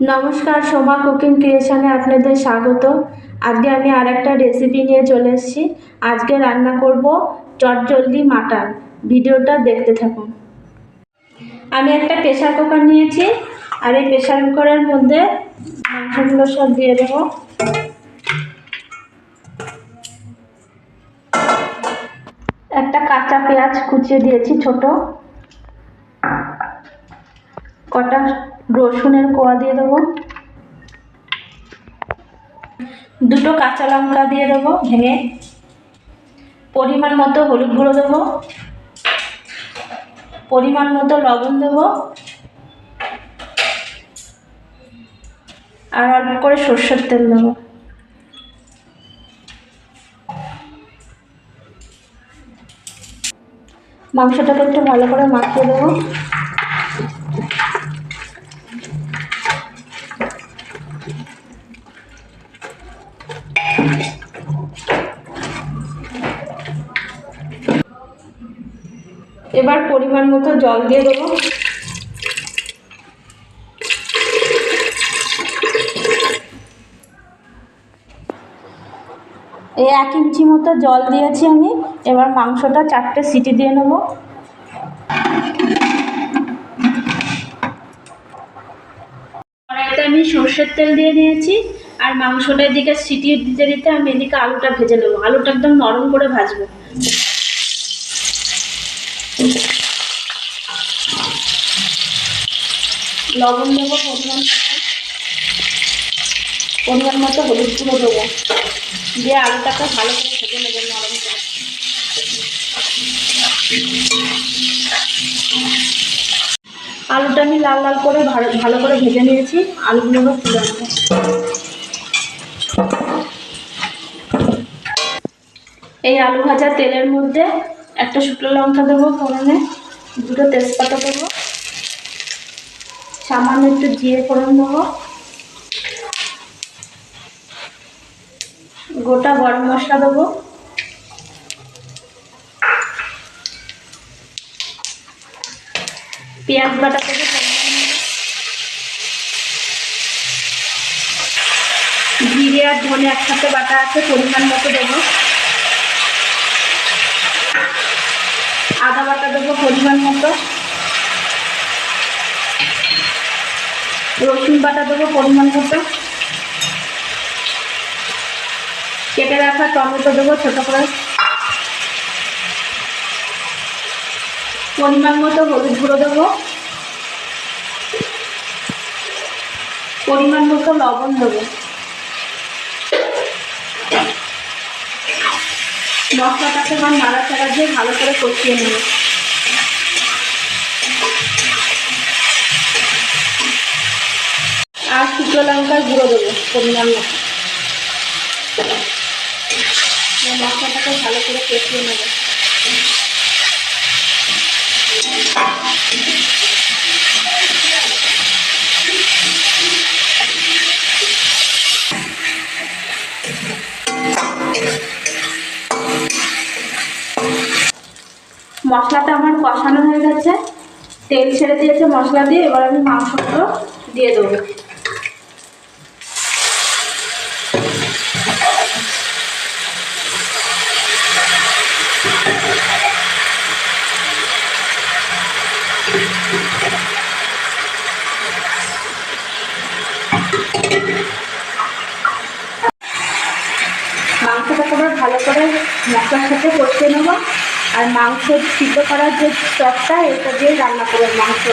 নমস্কার, সোমা কুকিং ক্রিয়েশানে আপনাদের স্বাগত। আজকে আমি আর একটা রেসিপি নিয়ে চলে এসেছি। আজকে রান্না করব চটজলদি মাটন। ভিডিওটা দেখতে থাকুন। আমি একটা প্রেশার কুকার নিয়েছি, আর এই প্রেশার কুকারের মধ্যে মাংসগুলো সব দিয়ে দেবো। একটা কাঁচা পেঁয়াজ কুচিয়ে দিয়েছি ছোট। কটা রসুনের কোয়া দিয়ে দেবো। দুটো কাঁচা লঙ্কা দিয়ে দেবো ভেঙে। পরিমাণ মতো হলুদ গুঁড়ো দেবো। পরিমাণ মতো লবণ দেবো। আর অল্প করে সর্ষের তেল দেবো। মাংসটাকে একটু ভালো করে মাখিয়ে দেবো। এবার পরিমাণ মতো জল দিয়ে দেবো। এই এক ইঞ্চি মতো জল দিয়েছি আমি। এবার মাংসটা চারটে সিটি দিয়ে নেব। কড়াইতে আমি সর্ষের তেল দিয়ে নিয়েছি আর মাংসটা এদিকে সিটি দিতে দিতে আমি এদিকে আলুটা ভেজে নেব। আলুটা একদম নরম করে ভাজবো। লবণ দেবো, পরিমাণ মতো। হলুদ গুঁড়ো দেবো। দিয়ে আলুটাকে ভালো করে ভেজে নেব নরম করে। আলুটা আমি লাল লাল করে ভালো ভালো করে ভেজে নিয়েছি। আলুগুলো এবার তুলে নেব। এই আলু ভাজা তেলের মধ্যে একটা শুকনো লঙ্কা দেবো ফোড়নে, দুটো তেজপাতা দেবো, সামান্য একটু জিরে ফোড়ন দেবো। গোটা গরম মশলা দেবো। পেঁয়াজ বাটা থেকে জিরে আর ধনে একসাথে বাটা আছে, পরিমাণ মতো দেবো। আদা বাটা দেবো পরিমাণ মতো। রসুন বাটা দেবো পরিমাণ মতো। কেটে রাখা টমেটো দেবো ছোটো করে। পরিমাণ মতো হলুদ গুঁড়ো দেবো। পরিমাণ মতো লবণ দেবো। মশলাটাকে আমার নাড়াচাড়া দিয়ে ভালো করে কষিয়ে নেব আর শুকনো লঙ্কার গুঁড়ো দেবো, পরিমাণ মশলাটাকে ভালো করে কষিয়ে নেব। কষানো হয়ে গেছে। তেল ছেড়ে দিয়েছে মশলা দিয়ে, এবার আমি মাংসগুলো দিয়ে দেবো। মাংসটাকে এবার ভালো করে মশলার সাথে কষিয়ে নেব। আর মাংস সিদ্ধ করার যে চপটা, এটা দিয়ে রান্না করব মাংস।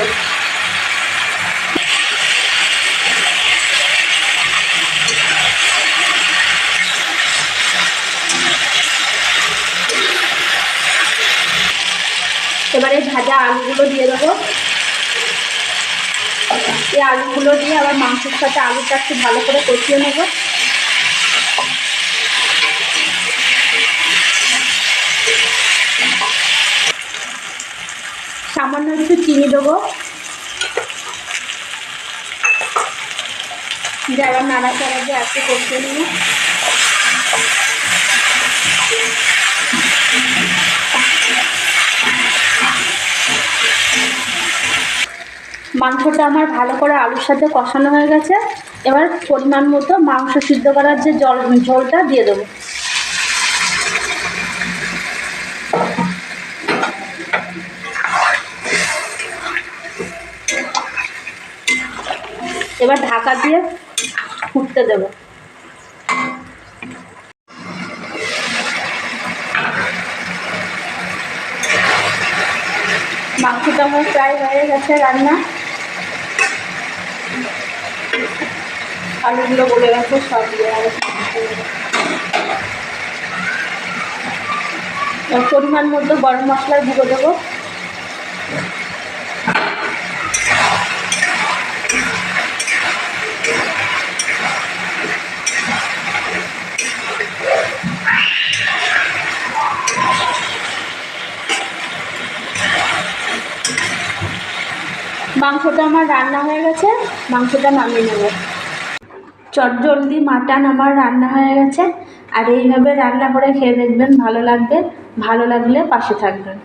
এবারে ভাজা আলুগুলো দিয়ে দেবো। এই আলুগুলো দিয়ে আবার মাংসের সাথে আলুটা একটু ভালো করে কষিয়ে নেব। সামান্য একটু চিনি দেবো। দিয়ে আবার নাড়াচাড়া দিয়ে একটু কষিয়ে নেব। মাংসটা আমার ভালো করে আলুর সাথে কষানো হয়ে গেছে। এবার পরিমাণ মতো মাংস সিদ্ধ করার যে জল, ঝোলটা দিয়ে দেবো। এবার ঢাকা দিয়ে ফুটতে দেবো। মাংসটা আমার প্রায় হয়ে গেছে রান্না। আলুগুলো বলে গেছে সব দিয়ে পরিমাণ মতো গরম মশলার গুঁড়ো দেবো। মাংসটা আমার রান্না হয়ে গেছে, মাংসটা নামিয়ে নেব। চটজলদি মাটন আমার রান্না হয়ে গেছে, আর এইভাবে রান্না করে খেয়ে দেখবেন ভালো লাগবে, ভালো লাগলে পাশে থাকবেন।